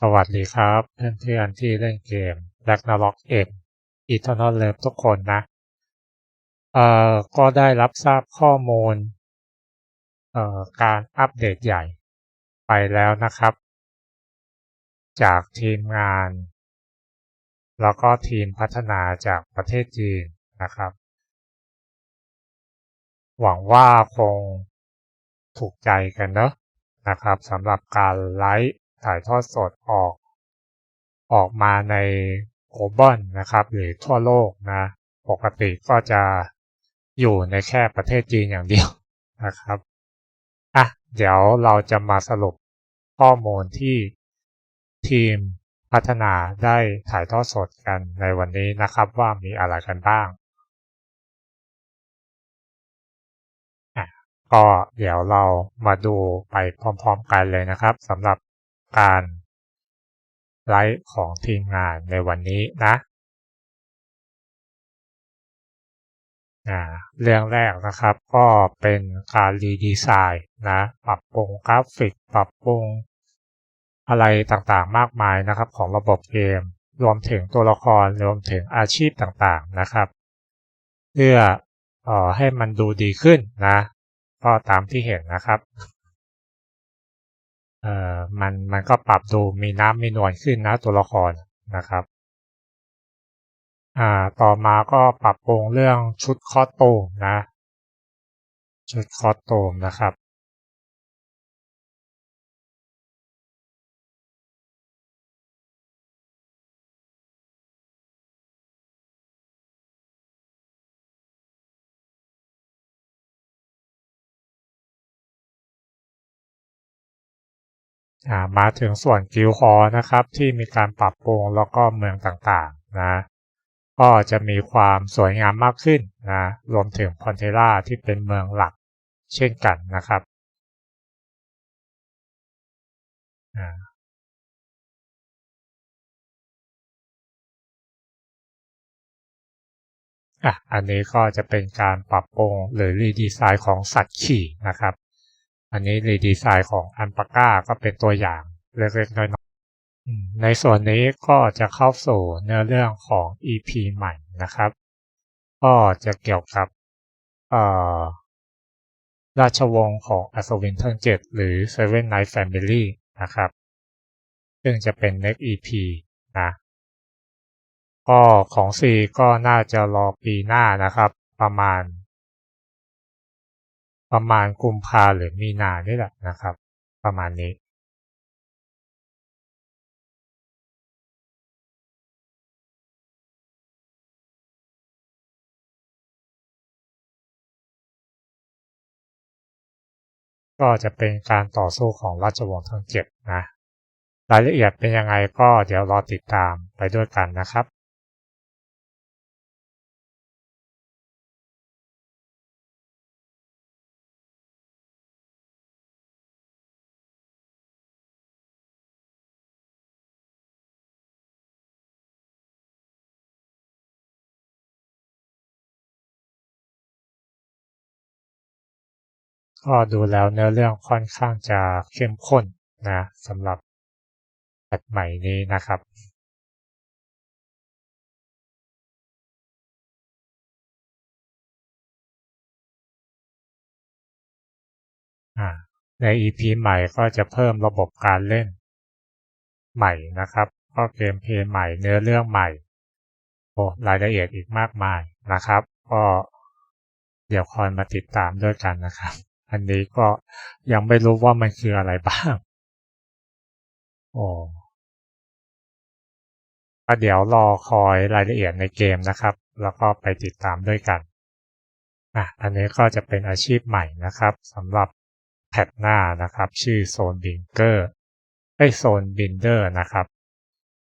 สวัสดีครับเพื่อนๆที่เล่นเกม Ragnarok X Eternal Love ทุกคนนะเอ่อก็ได้รับทราบข้อมูลเอ่อการอัปเดตใหญ่ไปแล้วนะครับ จากทีมงาน แล้วก็ทีมพัฒนาจากประเทศจีนนะครับ หวังว่าคงถูกใจกันเนอะนะครับสำหรับการไลฟ์ ถ่ายทอดสดออก ออกมาในโกลบอลนะครับ หรือทั่วโลกนะ ปกติก็จะอยู่ในแค่ประเทศจีนอย่างเดียวนะครับอะเดี๋ยวเราจะมาสรุปข้อมูลที่ทีมพัฒนาได้ถ่ายทอดสดกันในวันนี้นะครับว่ามีอะไรกันบ้าง ก็เดี๋ยวเรามาดูไปพร้อมๆกันเลยนะครับสำหรับ การไลฟ์ของทีมงานในวันนี้นะเรื่องแรกนะครับก็เป็นการรีดีไซน์นะปรับปรุงกราฟิก ปรับปรุงอะไรต่างๆมากมายนะครับของระบบเกม รวมถึงตัวละครรวมถึงอาชีพต่างๆนะครับ เพื่อออให้มันดูดีขึ้นนะ ก็ตามที่เห็นนะครับ เอ่อมันมันก็ปรับดูมีน้ำมีนวลขึ้นนะตัวละครนะครับอ่าต่อมาก็ปรับปรุงเรื่องชุดคอสตูมนะ ชุดคอสตูมนะครับ มาถึงส่วนกิลฮอนะครับที่มีการปรับปรุงแล้วก็เมืองต่างๆนะก็จะมีความสวยงามมากขึ้นนะรวมถึงพอนเทล่าที่เป็นเมืองหลักเช่นกันนะครับอะอันนี้ก็จะเป็นการปรับปรุงหรือรีดีไซน์ของสัตว์ขี่นะครับ อันนี้รีดีไซน์ของอันปาก้าก็เป็นตัวอย่างเล็กๆน้อยๆในส่วนนี้ก็จะเข้าสู่เนื้อเรื่องของ EP ใหม่นะครับ ก็จะเกี่ยวกับราชวงศ์ของอัศวินทั้ง7หรือ Seven Night Family นะครับ ซึ่งจะเป็น next EP นะก็ของ C ก็น่าจะรอปีหน้านะครับ ประมาณ ประมาณกุมภาหรือมีนานี่แหละนะครับ ประมาณนี้ก็จะเป็นการต่อสู้ของราชวงศ์ทั้งเจ็ดนะ รายละเอียดเป็นยังไงก็เดี๋ยวรอติดตามไปด้วยกันนะครับ ก็ดูแล้วเนื้อเรื่องค่อนข้างจะเข้มข้นนะสำหรับแพทใหม่นี้นะครับใน EP ใหม่ก็จะเพิ่มระบบการเล่นใหม่นะครับ ก็เกมเพลย์ใหม่เนื้อเรื่องใหม่โอ้รายละเอียดอีกมากมายนะครับ ก็เดี๋ยวคอยมาติดตามด้วยกันนะครับ อันนี้ก็ยังไม่รู้ว่ามันคืออะไรบ้างโอ้ก็เดี๋ยวรอคอยรายละเอียดในเกมนะครับ แล้วก็ไปติดตามด้วยกันอะอันนี้ก็จะเป็นอาชีพใหม่นะครับสำหรับแพทหน้านะครับ ชื่อโซนบิงเกอร์ไอโซนบินเดอร์นะครับ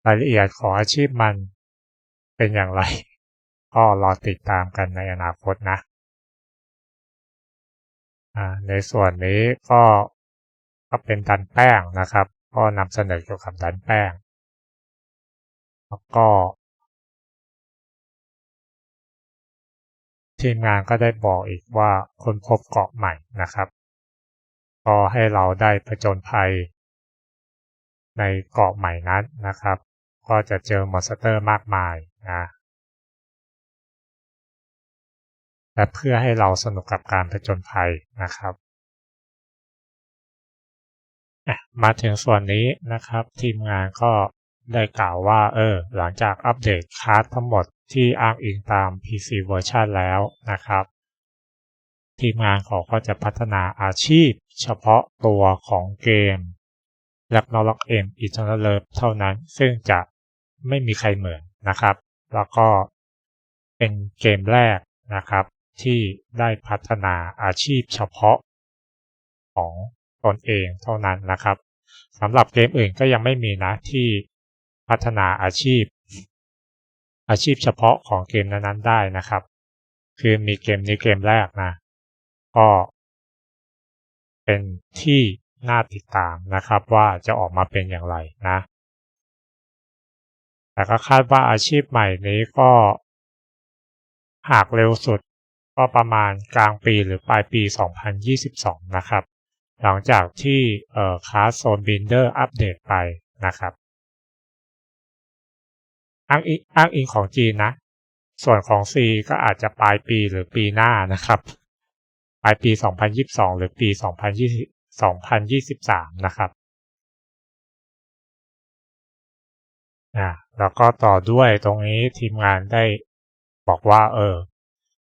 รายละเอียดของอาชีพมันเป็นอย่างไร ก็รอติดตามกันในอนาคตนะ ในส่วนนี้ก็ก็เป็นดันแป้งนะครับ ก็นำเสนอเกี่ยวกับดันแป้ง แล้วก็ ทีมงานก็ได้บอกอีกว่าคนพบเกาะใหม่นะครับ ก็ให้เราได้ผจญภัย ในเกาะใหม่นั้นนะครับ ก็จะเจอมอนสเตอร์มากมายนะ และเพื่อให้เราสนุกกับการผจญภัยนะครับมาถึงส่วนนี้นะครับ ทีมงานก็ได้กล่าวว่าเออหลังจากอัปเดตคลาสทั้งหมดที่อ้างอิงตาม PC เวอร์ชันแล้วนะครับ ทีมงานเขาก็จะพัฒนาอาชีพเฉพาะตัวของเกม l a g n a r o k M Eternal Love เท่านั้น ซึ่งจะไม่มีใครเหมือนนะครับ แล้วก็เป็นเกมแรกนะครับ ที่ได้พัฒนาอาชีพเฉพาะของตนเองเท่านั้นนะครับสำหรับเกมอื่นก็ยังไม่มีนะที่พัฒนาอาชีพ อาชีพเฉพาะของเกมนั้นๆได้นะครับ คือมีเกมนี้เกมแรกนะ ก็เป็นที่น่าติดตามนะครับว่าจะออกมาเป็นอย่างไรนะ แต่ก็คาดว่าอาชีพใหม่นี้ก็ หากเร็วสุด ก็ประมาณกลางปีหรือปลายปี 2022 นะครับ หลังจากที่เอ่อคลาสโซนบินเดอร์อัปเดตไปนะครับอ้างอิงอ้างอิงของจีนนะ ส่วนของ C ก็อาจจะปลายปีหรือปีหน้านะครับ ปลายปี 2022 หรือปี 2020 2023 นะครับอ่าแล้วก็ต่อด้วยตรงนี้ทีมงานได้บอกว่า เออ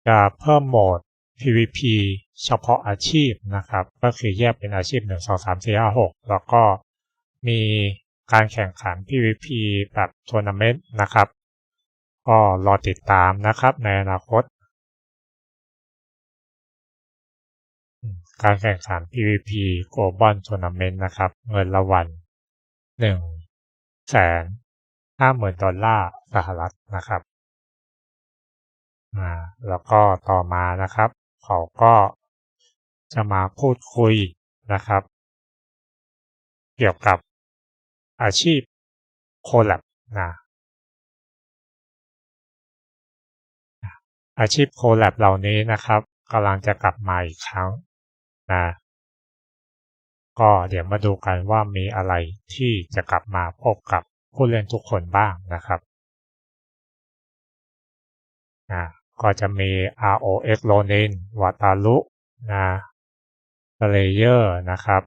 จะเพิ่มโหมด PVP เฉพาะอาชีพนะครับ ก็คือแยกเป็นอาชีพ 1 2 3 4 5 6 แล้วก็มีการแข่งขัน PVP แบบทัวร์นาเมนต์นะครับ ก็รอติดตามนะครับในอนาคต การแข่งขัน PVP Global Tournament นะครับ เงินรางวัล1แสนห้าหมื่นดอลลาร์สหรัฐนะครับ แล้วก็ต่อมานะครับ เขาก็จะมาพูดคุยนะครับ เกี่ยวกับอาชีพโคแลบนะอาชีพโคแลบเหล่านี้นะครับกำลังจะกลับมาอีกครั้งนะก็เดี๋ยวมาดูกันว่ามีอะไรที่จะกลับมาพบกับผู้เล่นทุกคนบ้างนะครับนะ ก็จะมี ROX Ronin วาตาลุนะเลเยอร์นะครับ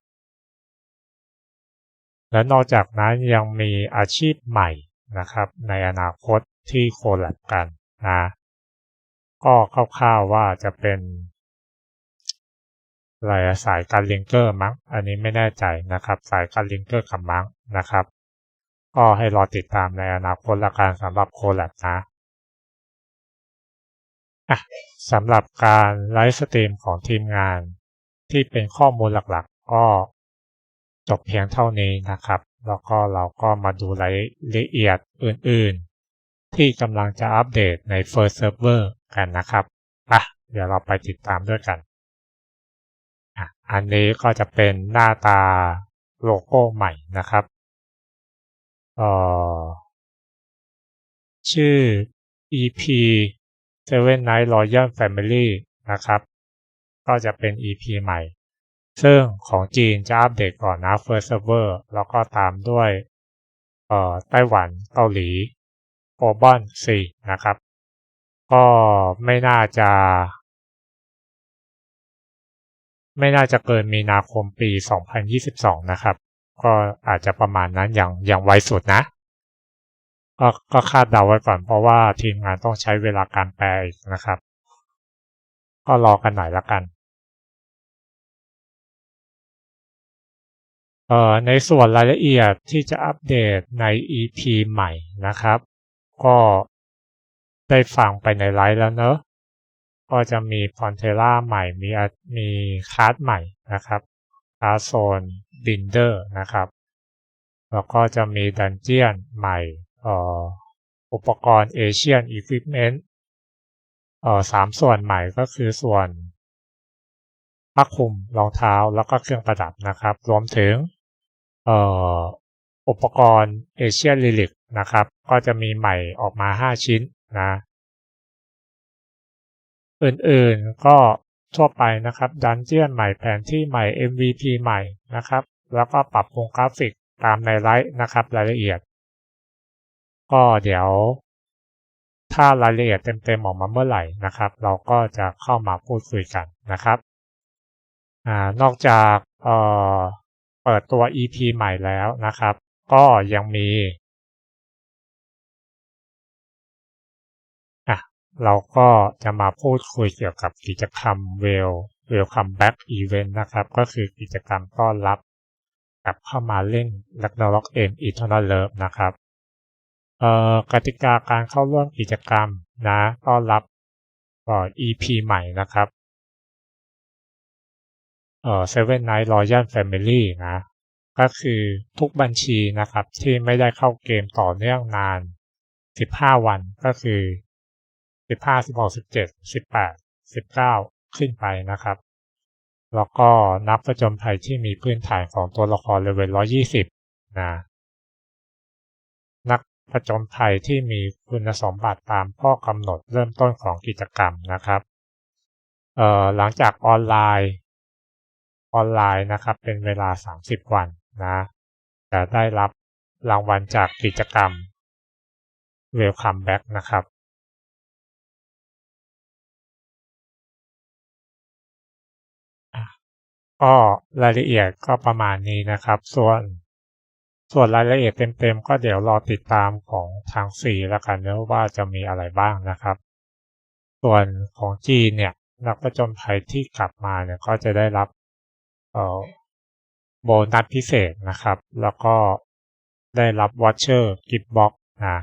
และนอกจากนั้นยังมีอาชีพใหม่นะครับ ในอนาคตที่โคแลบกันนะก็คร่าวๆว่าจะเป็นอะไรสายการลิงเกอร์มั้ง อันนี้ไม่แน่ใจนะครับ สายการลิงเกอร์กับมั้งนะครับ ก็ให้รอติดตามในอนาคตละกันสำหรับโคแลบนะะสำหรับการไลฟ์สตรีมของทีมงาน ที่เป็นข้อมูลหลักๆ ก็จบเพียงเท่านี้นะครับ แล้วก็เราก็มาดูรายละเอียดอื่นๆ ที่กำลังจะอัปเดตใน First Server กันนะครับอะเดี๋ยวเราไปติดตามด้วยกันอะอันนี้ก็จะเป็นหน้าตาโลโก้ใหม่นะครับเอ่อชื่อ EP Seven Night Royal Family นะครับ ก็จะเป็น EP ใหม่ ซึ่งของจีนจะอัปเดตก่อนนะ First Server แล้วก็ตามด้วยเอ่อไต้หวันเกาหลีโอบอน4นะครับ ก็ไม่น่าจะ ไม่น่าจะเกินมีนาคมปี 2022 นะครับ ก็อาจจะประมาณนั้นอย่างอย่างไวสุดนะ ก็ก็คาดเดาไว้ก่อนเพราะว่าทีมงานต้องใช้เวลาการแปลอีกนะครับ ก็รอกันหน่อยละกันเอ่อในส่วนรายละเอียดที่จะอัปเดตใน EP ใหม่นะครับ ก็ได้ฟังไปในไลฟ์แล้วเนอะก็จะมีพอนเทล่าใหม่มีมีคาร์ดใหม่นะครับคาร์โซนบินเดอร์นะครับ แล้วก็จะมีดันเจียนใหม่ อุปกรณ์เอเชียนอีควิปเมนต์สามส่วนใหม่ก็คือส่วนผ้าคลุมรองเท้าแล้วก็เครื่องประดับนะครับ รวมถึงอุปกรณ์เอเชียนลิลิกนะครับ ก็จะมีใหม่ออกมา 5 ชิ้นนะ อื่นๆก็ทั่วไปนะครับ ดันเจียนใหม่แผนที่ใหม่ MVP ใหม่นะครับ แล้วก็ปรับปรุงกราฟิกตามในไลฟ์นะครับ รายละเอียด ก็เดี๋ยว ถ้ารายละเอียดเต็มๆออกมาเมื่อไหร่นะครับ เราก็จะเข้ามาพูดคุยกันนะครับอนอกจากเเปิดตัว EP ใหม่แล้วนะครับ ก็ยังมีเราก็จะมาพูดคุยเกี่ยวกับกิจกรรมเวล Welcome Back Event นะครับ ก็คือกิจกรรมต้อนรับกลับเข้ามาเล่น Ragnarok M Eternal Love นะครับ เอ่อกติกาการเข้าร่วมกิจกรรมนะต้อนรับเอ่อ EP ใหม่นะครับเอ่อ Seven Night Royal Family นะ ก็คือทุกบัญชีนะครับที่ไม่ได้เข้าเกมต่อเนื่องนาน 15 วันก็คือ 15 16 17 18 19 ขึ้นไปนะครับ แล้วก็นักประจนภัยที่มีพื้นฐานของตัวละครเลเวล120 นะ นักประจนภัยที่มีคุณสมบัติตามข้อกำหนดเริ่มต้นของกิจกรรมนะครับหลังจากออนไลน์ออนไลน์นะครับเป็นเวลา 30 วันนะจะได้รับรางวัลจากกิจกรรม Welcome Back นะครับก็รายละเอียดก็ประมาณนี้นะครับ ส่วน ส่วนรายละเอียดเต็มๆ ก็เดี๋ยวรอติดตามของทางสีแล้วกันนะว่าจะมีอะไรบ้างนะครับ ส่วนของจีนเนี่ยนักประจนภัยที่กลับมาเนี่ยก็จะได้รับโบนัสพิเศษนะครับ แล้วก็ได้รับวอชเชอร์กิฟต์บ็อกนะ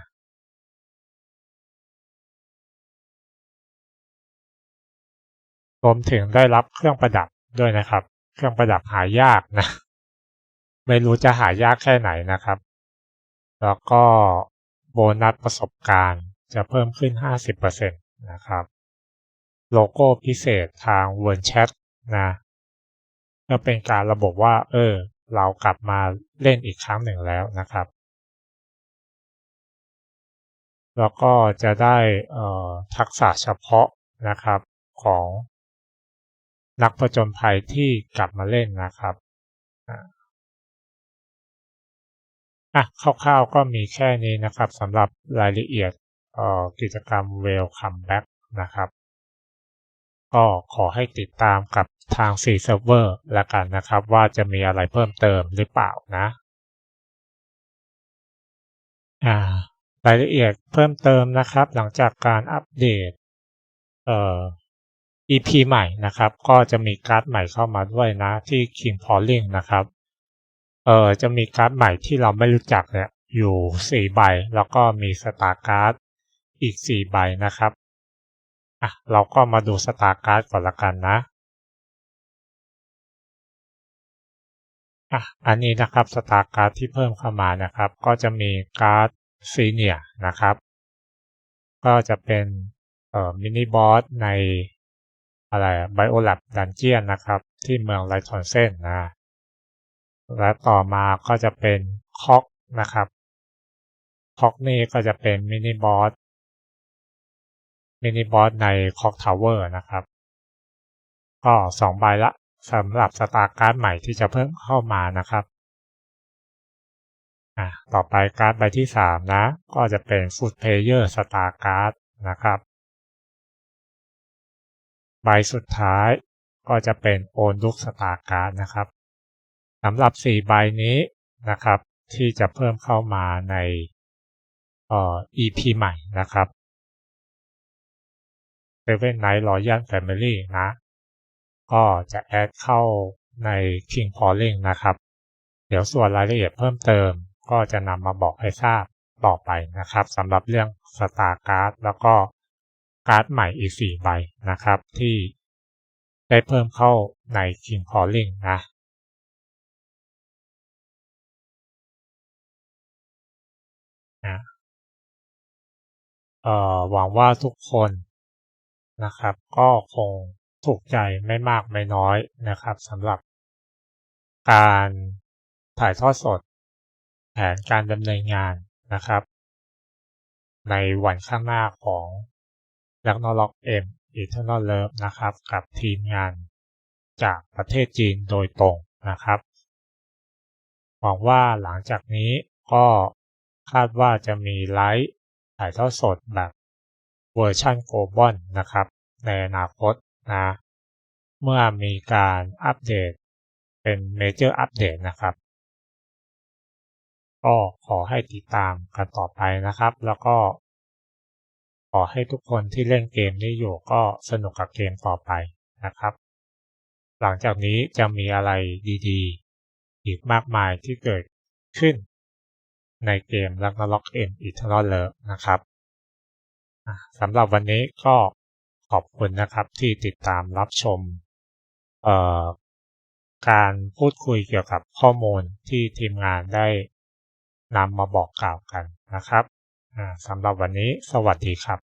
รวมถึงได้รับเครื่องประดับด้วยนะครับ เครื่องประดับหายากนะ ไม่รู้จะหายากแค่ไหนนะครับ แล้วก็โบนัสประสบการณ์จะเพิ่มขึ้น 50%นะครับ โลโก้พิเศษทางเวิร์นแชทนะก็เป็นการระบบว่า เออ เรากลับมาเล่นอีกครั้งหนึ่งแล้วนะครับ แล้วก็จะได้ทักษะเฉพาะนะครับของนักผจญภัยที่กลับมาเล่นนะครับ อะคร่าวๆก็มีแค่นี้นะครับสำหรับรายละเอียดกิจกรรม Welcome Back นะครับ ก็ขอให้ติดตามกับทาง C Server ล้วกันนะครับ ว่าจะมีอะไรเพิ่มเติมหรือเปล่านะอ่ารายละเอียดเพิ่มเติมนะครับ หลังจากการอัปเดตเอ่อ EP ใหม่นะครับ ก็จะมีการ์ดใหม่เข้ามาด้วยนะที่ King Falling นะครับ เออจะมีการ์ดใหม่ที่เราไม่รู้จักเนี่ยอยู่4ใบ แล้วก็มีสตาร์การ์ดอีก4ใบนะครับอะเราก็มาดูสตาร์การ์ดก่อนละกันนะอะอันนี้นะครับสตาร์การ์ดที่เพิ่มเข้ามานะครับ ก็จะมีการ์ดซีเนียนะครับ ก็จะเป็นเอ่อมินิบอสในอะไรไบโอแลบดันเจียนนะครับ ที่เมืองไลทอนเซนนะ และต่อมาก็จะเป็นคอกนะครับคอกนี่ก็จะเป็นมินิบอสมินิบอสในคอกทาวเวอร์นะครับ ก็สองใบละสำหรับสตาร์การ์ดใหม่ที่จะเพิ่มเข้ามานะครับอะต่อไปการ์ดใบที่3นะ ก็จะเป็นฟุตเพเยอร์สตาร์การ์ดนะครับ ใบสุดท้ายก็จะเป็นโอนลุกสตาร์การ์ดนะครับ สำหรับ 4 ใบนี้นะครับ ที่จะเพิ่มเข้ามาในเอ่อ EP ใหม่นะครับ Seven Night Royal Family นะ ก็จะแอดเข้าใน King Calling นะครับ เดี๋ยวส่วนรายละเอียดเพิ่มเติมก็จะนำมาบอกให้ทราบต่อไปนะครับสำหรับเรื่องสตาร์การ์ดแล้วก็การ์ดใหม่อีก 4 ใบนะครับที่ได้เพิ่มเข้าใน King Calling นะ นะเอ่อหวังว่าทุกคนนะครับ ก็คงถูกใจไม่มากไม่น้อยนะครับสำหรับการถ่ายทอดสด แผนการดำเนินงานนะครับ ในวันข้างหน้าของแลกนอล็อกเอ็มอีเทอร์นอลเลิฟนะครับ กับทีมงานจากประเทศจีนโดยตรงนะครับหวังว่าหลังจากนี้ก็ คาดว่าจะมีไลฟ์ถ่ายทอดสดแบบเวอร์ชันโกลบอลนะครับ ในอนาคตนะ เมื่อมีการอัปเดตเป็นเมเจอร์อัปเดตนะครับ ก็ขอให้ติดตามกันต่อไปนะครับ แล้วก็ ขอให้ทุกคนที่เล่นเกมนี้อยู่ก็สนุกกับเกมต่อไปนะครับ หลังจากนี้จะมีอะไรดีๆ อีกมากมายที่เกิดขึ้น ในเกม Ragnarok M Eternal Love นะครับสำหรับวันนี้ก็ขอบคุณนะครับที่ติดตามรับชมการพูดคุยเกี่ยวกับข้อมูลที่ทีมงานได้นำมาบอกกล่าวกันนะครับสำหรับวันนี้สวัสดีครับ